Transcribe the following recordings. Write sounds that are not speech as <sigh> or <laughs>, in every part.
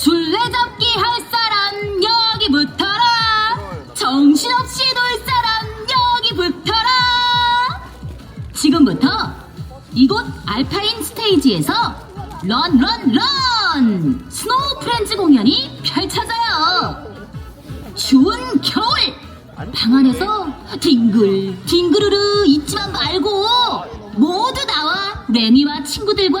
술래잡기 할 사람 여기 붙어라. 정신없이 놀 사람 여기 붙어라. 지금부터 이곳 알파인 스테이지에서 런 런 런! 스노우 프렌즈 공연이 펼쳐져요. 추운 겨울! 방 안에서 뒹글 뒹그르르 있지만 말고 모두 나와 레미와 친구들과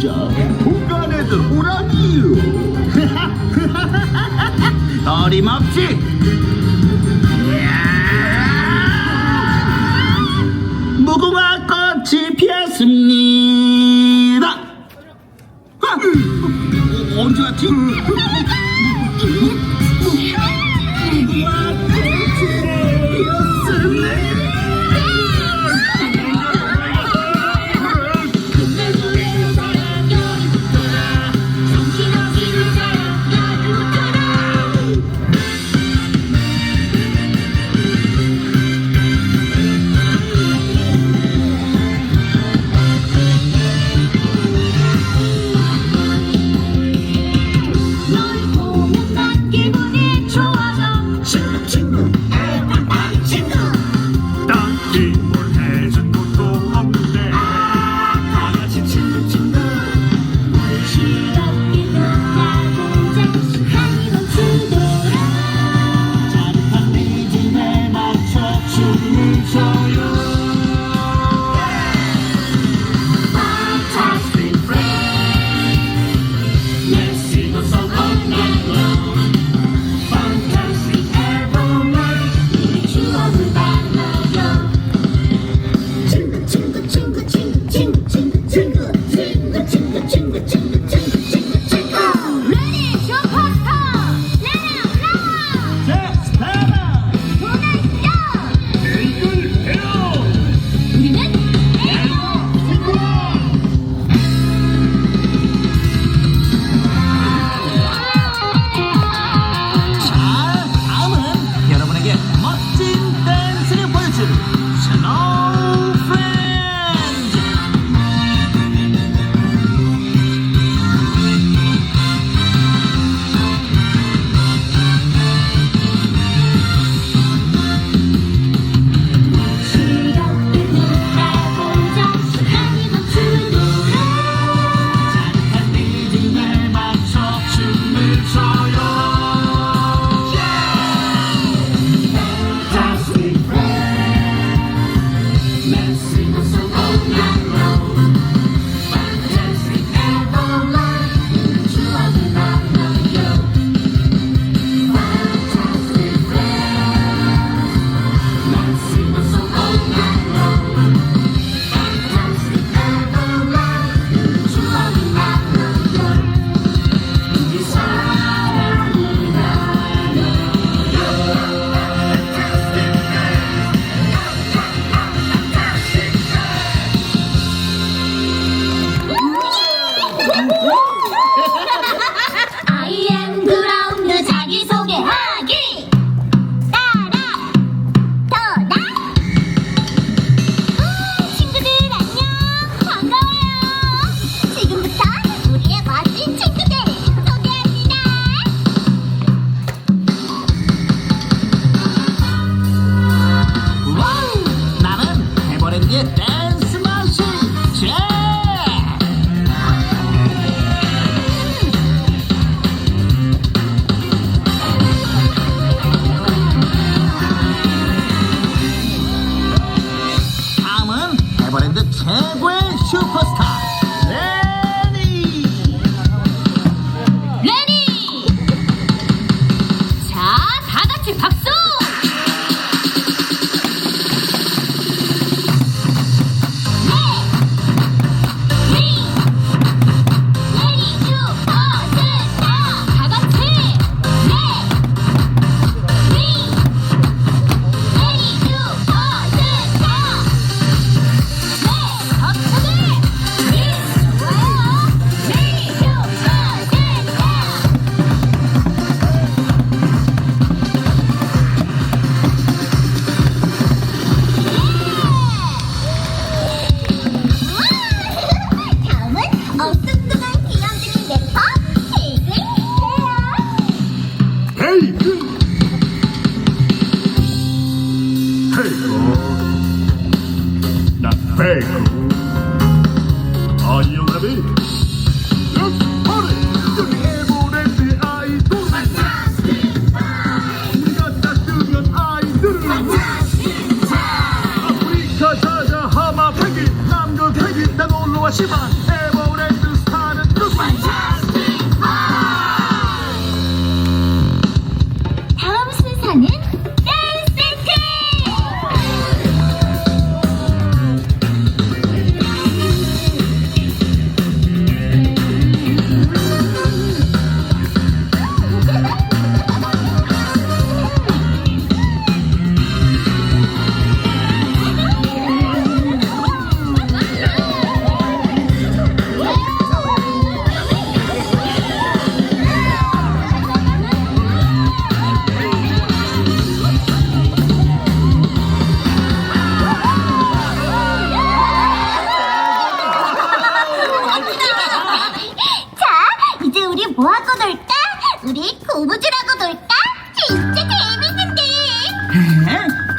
넌 인자 공간에도 오라니요. 어림없지 pek. Anne Levy.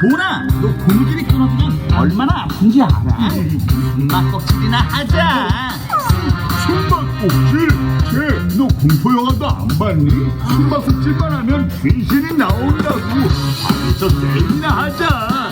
에? 도나, 너 고무줄이 끊어지면 얼마나 아픈지 알아? 숨바꼭질이나 하자. 숨바꼭질? 쟤너 공포 영화도 안 봤니? 숨바꼭질만 하면 귀신이 나온다고 방에서 게임이나 하자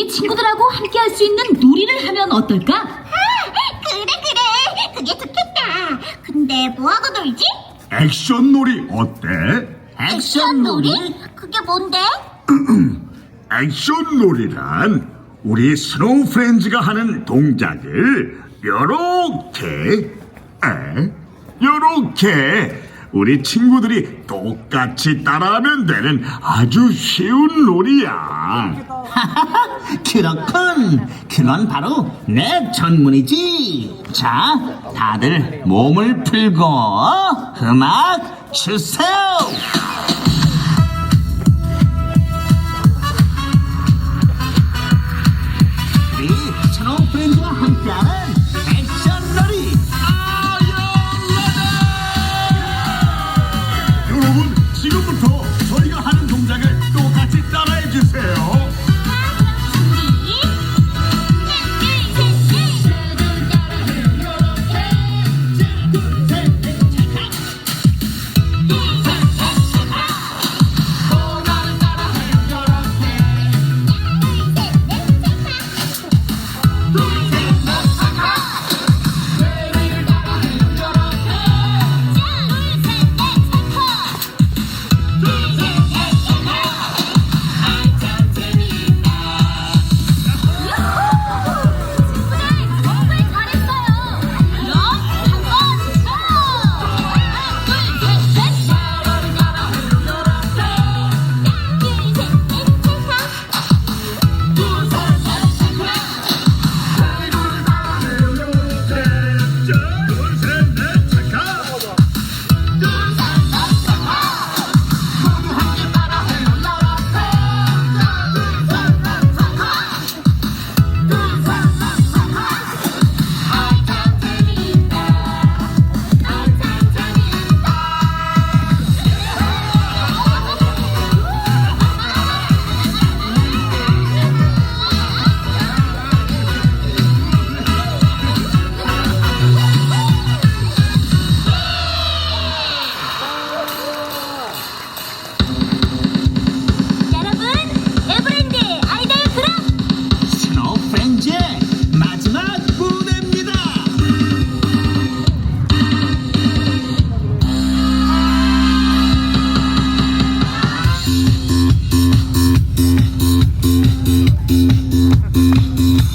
우리 친구들하고 함께 할 수 있는 놀이를 하면 어떨까? 아, 그래 그래. 그게 좋겠다. 근데 뭐하고 놀지? 액션 놀이 어때? 액션 놀이? 그게 뭔데? <clears throat> 액션 놀이란 우리 스노우 프렌즈가 하는 동작을 요렇게 에? 요렇게 우리 친구들이 똑같이 따라하면 되는 아주 쉬운 놀이야 <laughs> 그렇군. 그건 바로 내 전문이지. 자, 다들 몸을 풀고 음악 주세요. 우리 프렌즈와 함께하는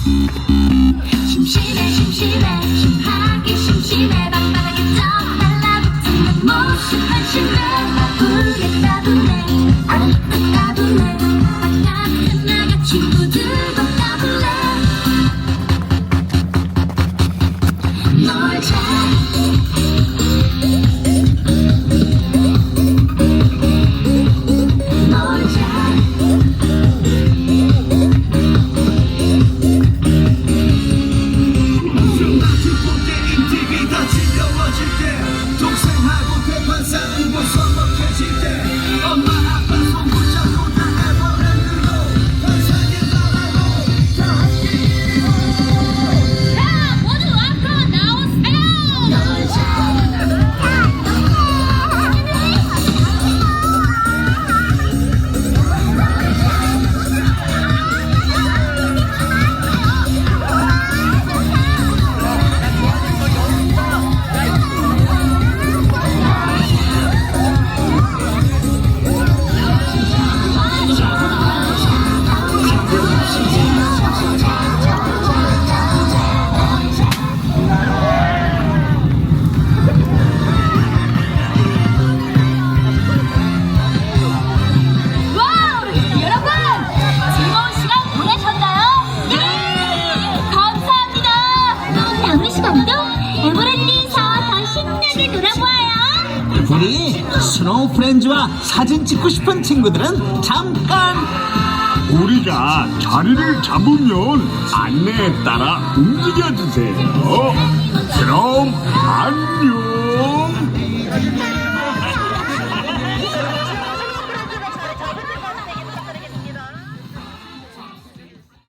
Mm-hmm. 스노우 프렌즈와 사진 찍고 싶은 친구들은 잠깐 우리가 자리를 잡으면 안내에 따라 움직여 주세요. 그럼 안녕.